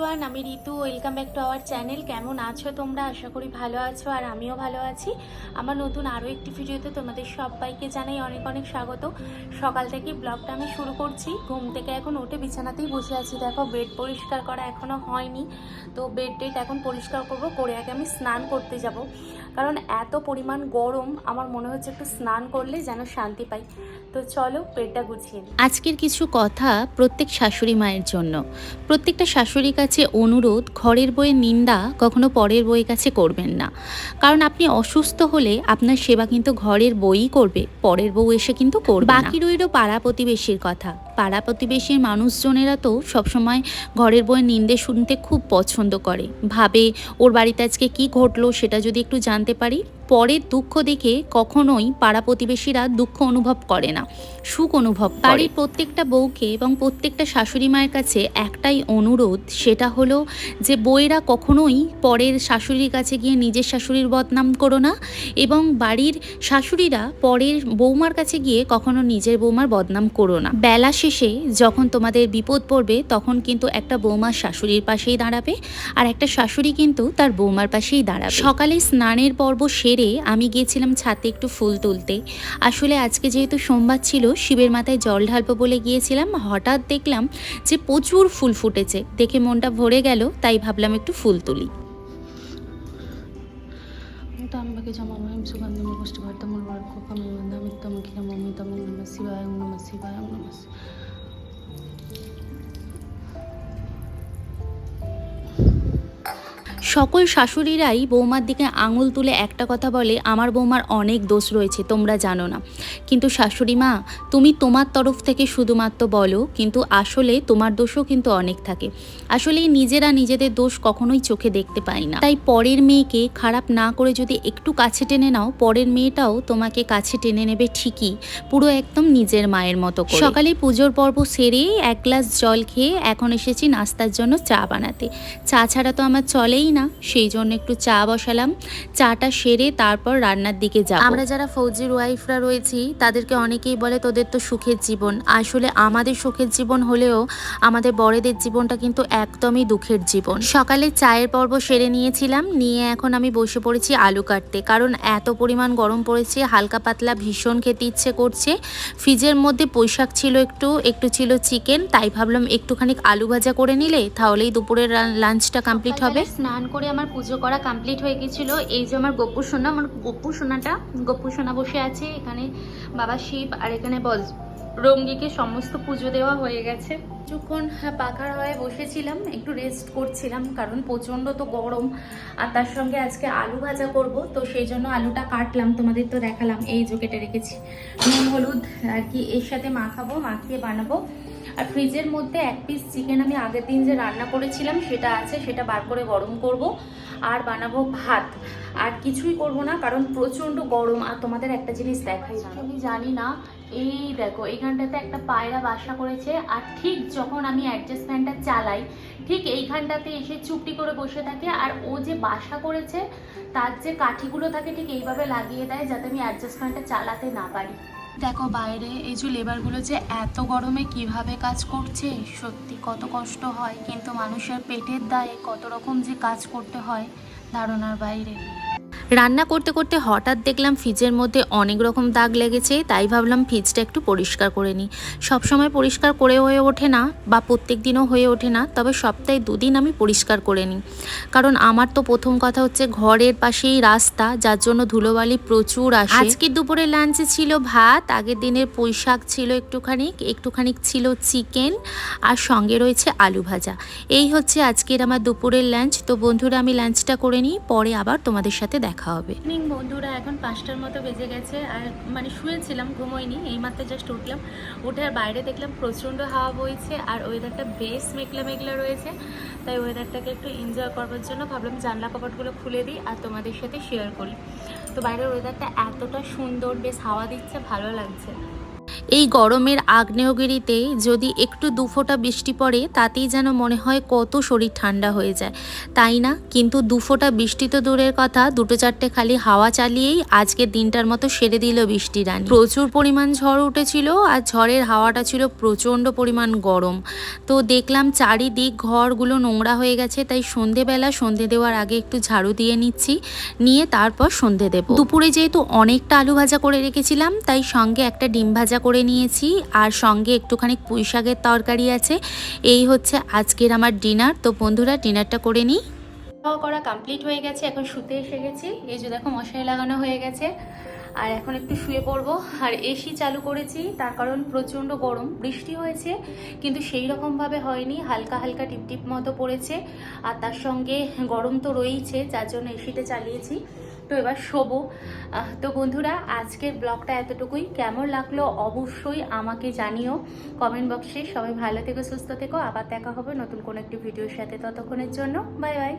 Everyone আমি Ritu welcome back to our channel কেমন আছো তোমরা? আশা করি ভালো আছো আর আমিও ভালো আছি। আমার নতুন আরও একটি ভিডিওতে তোমাদের সবাইকে জানাই অনেক অনেক স্বাগত। সকাল থেকে ব্লগটা আমি শুরু করছি। ঘুম থেকে এখন উঠে বিছানাতেই বসে আছি। দেখো বেড পরিষ্কার করা এখনও হয়নি। তো বেড টেড এখন পরিষ্কার করব। করে আগে আমি স্নান করতে যাব। কারণ এত পরিমাণ গরম, আমার মনে হচ্ছে একটু স্নান করলে যেন শান্তি পাই। তো চলো পেটটা গুছিয়ে আজকের কিছু কথা প্রত্যেক শাশুড়ি মায়ের জন্য। প্রত্যেকটা শাশুড়ির কাছে অনুরোধ, ঘরের বইয়ের নিন্দা কখনো পরের বইয়ের কাছে করবেন না। কারণ আপনি অসুস্থ হলে আপনার সেবা কিন্তু ঘরের বইই করবে, পরের বউ এসে কিন্তু করবে। বাকি রইল পাড়া প্রতিবেশীর কথা। পাড়া প্রতিবেশীর মানুষজনেরা তো সবসময় ঘরের বইয়ের নিন্দে শুনতে খুব পছন্দ করে। ভাবে, ওর বাড়িতে আজকে কি ঘটলো সেটা যদি একটু জানতে পারি? পরের দুঃখ দেখে কখনোই পাড়া প্রতিবেশীরা দুঃখ অনুভব করে না সুখ অনুভব বাড়ির প্রত্যেকটা বউকে এবং প্রত্যেকটা শাশুড়ি মায়ের কাছে একটাই অনুরোধ সেটা হলো যে বউয়েরা কখনোই পরের শাশুড়ির কাছে গিয়ে নিজের শাশুড়ির বদনাম করো না এবং বাড়ির শাশুড়িরা পরের বৌমার কাছে গিয়ে কখনো নিজের বৌমার বদনাম করো না। বেলা শেষে যখন তোমাদের বিপদ পড়বে তখন কিন্তু একটা বৌমার শাশুড়ির পাশেই দাঁড়াবে আর একটা শাশুড়ি কিন্তু তার বৌমার পাশেই দাঁড়াবে। সকালে স্নানের পর্ব সেরে আমি গিয়েছিলাম ছাতে একটু ফুল তুলতে আসলে আজকে যেহেতু সোমবার ছিল শিবের মাথায় জল ঢালবো বলে গিয়েছিলাম হঠাৎ দেখলাম যে প্রচুর ফুল ফুটেছে দেখে মনটা ভরে গেল তাই ভাবলাম একটু ফুল তুলি తాంబకి జమమయం సుగంధం పుష్టివర్ధములు వరకు కమివందమిత్తమఖిలం మమితమం నమ శివాయ నమ శివాయ నమ সকল শাশুড়িরাই বৌমার দিকে আঙুল তুলে একটা কথা বলে, আমার বৌমার অনেক দোষ রয়েছে, তোমরা জানো না। কিন্তু শাশুড়ি মা, তুমি তোমার তরফ থেকে শুধুমাত্র বলো, কিন্তু আসলে তোমার দোষও কিন্তু অনেক থাকে। আসলে নিজেরা নিজেদের দোষ কখনোই চোখে দেখতে পাই না। তাই পরের মেয়েকে খারাপ না করে যদি একটু কাছে টেনে নাও, পরের মেয়েটাও তোমাকে কাছে টেনে নেবে ঠিকই, পুরো একদম নিজের মায়ের মতো সকালে পুজোর পর্ব সেরে এক গ্লাস জল খেয়ে এখন এসেছি নাস্তার জন্য চা বানাতে। চা ছাড়া তো আমার চলেই না। সেই জন্য একটু চা বসালাম। চাটা সেরে তারপর রান্নার দিকে যাব। আমরা যারা ফৌজির ওয়াইফরা রয়েছি তাদেরকে অনেকেই বলে তোদের তো সুখের জীবন। আসলে আমাদের সুখের জীবন হলেও আমাদের বড়দের জীবনটা কিন্তু একদমই দুঃখের জীবন। সকালে চায়ের পর্ব সেরে নিয়েছিলাম নিয়ে এখন আমি বসে পড়েছি আলু কাটতে। কারণ এত পরিমাণ গরম পড়েছে হালকা পাতলা ভীষণ খেতে ইচ্ছে করছে। ফ্রিজের মধ্যে পোশাক ছিল একটু একটু ছিল চিকেন তাই ভাবলাম একটুখানি আলু ভাজা করে নিলে তাহলেই দুপুরের লাঞ্চটা কমপ্লিট হবে। স্নান করে আমার পুজো করা কমপ্লিট হয়ে গেছিল। এই যে আমার গপ্পু সোনা আমার গপ্পু সোনাটা গপ্পু সোনা বসে আছে এখানে বাবা শিব আর এখানে বজ রঙ্গিকে সমস্ত পুজো দেওয়া হয়ে গেছে। কিছুক্ষণ হ্যাঁ, পাখার হয়ে বসেছিলাম একটু রেস্ট করছিলাম কারণ প্রচণ্ড তো গরম আর তার সঙ্গে আজকে আলু ভাজা করব তো সেই জন্য আলুটা কাটলাম তোমাদের তো দেখালাম এই যে কেটে রেখেছি নুন হলুদ আর কি এর সাথে মাখাবো মাখিয়ে বানাবো। আর ফ্রিজের মধ্যে এক পিস চিকেন আমি আগের দিন যে রান্না করেছিলাম সেটা আছে সেটা বার করে গরম করব আর বানাবো ভাত। আর কিছুই করব না কারণ প্রচণ্ড গরম। আর তোমাদের একটা জিনিস দেখাই আমি জানি না এই দেখো এইখানটাতে একটা পায়রা বাসা করেছে আর ঠিক যখন আমি অ্যাডজাস্টমেন্টটা চালাই ঠিক এইখানটাতে এসে চুপটি করে বসে থাকে আর ও যে বাসা করেছে তার যে কাঠিগুলো থাকে ঠিক এইভাবে লাগিয়ে দেয় যাতে আমি অ্যাডজাস্টমেন্টটা চালাতে না পারি। দেখো বাইরে এই যে লেবারগুলো যে এত গরমে কীভাবে কাজ করছে, সত্যি কত কষ্ট হয়। কিন্তু মানুষের পেটের দায়ে কত রকম যে কাজ করতে হয় ধারণার বাইরে। রান্না করতে করতে হঠাৎ দেখলাম ফ্রিজের মধ্যে অনেক রকম দাগ লেগেছে, তাই ভাবলাম ফ্রিজটা একটু পরিষ্কার করে নিই। সবসময় পরিষ্কার করে হয়ে ওঠে না বা প্রত্যেক দিনও হয়ে ওঠে না, তবে সপ্তাহে দুদিন আমি পরিষ্কার করে নিই। কারণ আমার তো প্রথম কথা হচ্ছে ঘরের পাশেই রাস্তা, যার জন্য ধুলোবালি প্রচুর আসে। আজকে দুপুরে লাঞ্চে ছিল ভাত, আগের দিনের পুঁই শাক ছিল একটুখানি একটুখানি ছিল চিকেন আর সঙ্গে রয়েছে আলু ভাজা। এই হচ্ছে আজকের আমার দুপুরের লাঞ্চ তো বন্ধুরা, আমি লাঞ্চটা করে নিই, পরে আবার তোমাদের সাথে দেখা হবে ইভিনিং বন্ধুরা, এখন পাঁচটার মতো বেজে গেছে। আর মানে শুয়েছিলাম, ঘুমোইনি, এইমাত্র জাস্ট উঠলাম। উঠে আর বাইরে দেখলাম প্রচণ্ড হাওয়া বইছে আর ওয়েদারটা বেশ মেঘলা মেঘলা রয়েছে। তাই ওয়েদারটাকে একটু এনজয় করবার জন্য ভাবলাম জানলা কপাটগুলো খুলে দিই আর তোমাদের সাথে শেয়ার করি। তো বাইরের ওয়েদারটা এতটা সুন্দর, বেশ হাওয়া দিচ্ছে, ভালো লাগছে। এই গরমের আগ্নেয়গিরিতে যদি একটু দুফোঁটা বৃষ্টি পড়ে, তাতেই যেন মনে হয় কত শরীর ঠান্ডা হয়ে যায়। তাই না? কিন্তু দুফোঁটা বৃষ্টি তো দূরের কথা, দুটো চারটে খালি হাওয়া চালিয়েই আজকের দিনটার মতো সেরে দিল বৃষ্টি রানী। প্রচুর পরিমাণ ঝড় উঠেছিল আর ঝড়ের হাওয়াটা ছিল প্রচণ্ড পরিমাণ গরম। তো দেখলাম চারিদিক ঘরগুলো নোংরা হয়ে গেছে, তাই সন্ধেবেলা সন্ধে দেওয়ার আগে একটু ঝাড়ু দিয়ে নিচ্ছি, নিয়ে তারপর সন্ধে দেব। দুপুরে যেহেতু অনেকটা আলু ভাজা করে রেখেছিলাম, তাই সঙ্গে একটা ডিম ভাজা করে নিয়েছি আর সঙ্গে একটুখানি পুঁই শাকের তরকারি আছে। এই হচ্ছে আজকের আমার ডিনার। তো বন্ধুরা, ডিনারটা করে নিই। খাওয়া করা কমপ্লিট হয়ে গেছে, এখন শুতে এসে গেছি। এই যে দেখো, মশারি লাগানো হয়ে গেছে। আর এখন একটু শুয়ে পড়ব। আর এসি চালু করেছি, তার কারণ প্রচণ্ড গরম। বৃষ্টি হয়েছে, কিন্তু সেই রকমভাবে হয়নি। হালকা হালকা টিপটিপ মতো পড়েছে। আর তার সঙ্গে গরম তো রয়েইছে, যার জন্য এসিটা চালিয়েছি। তো এবার শোবো। তো বন্ধুরা, আজকের ব্লগটা এতটুকুই। কেমন লাগল অবশ্যই আমাকে জানিও কমেন্ট বক্সে। সবাই ভালো থেকো, সুস্থ থেকো। আবার দেখা হবে নতুন কোনো একটি ভিডিওর সাথে ততক্ষণের জন্য। Bye bye.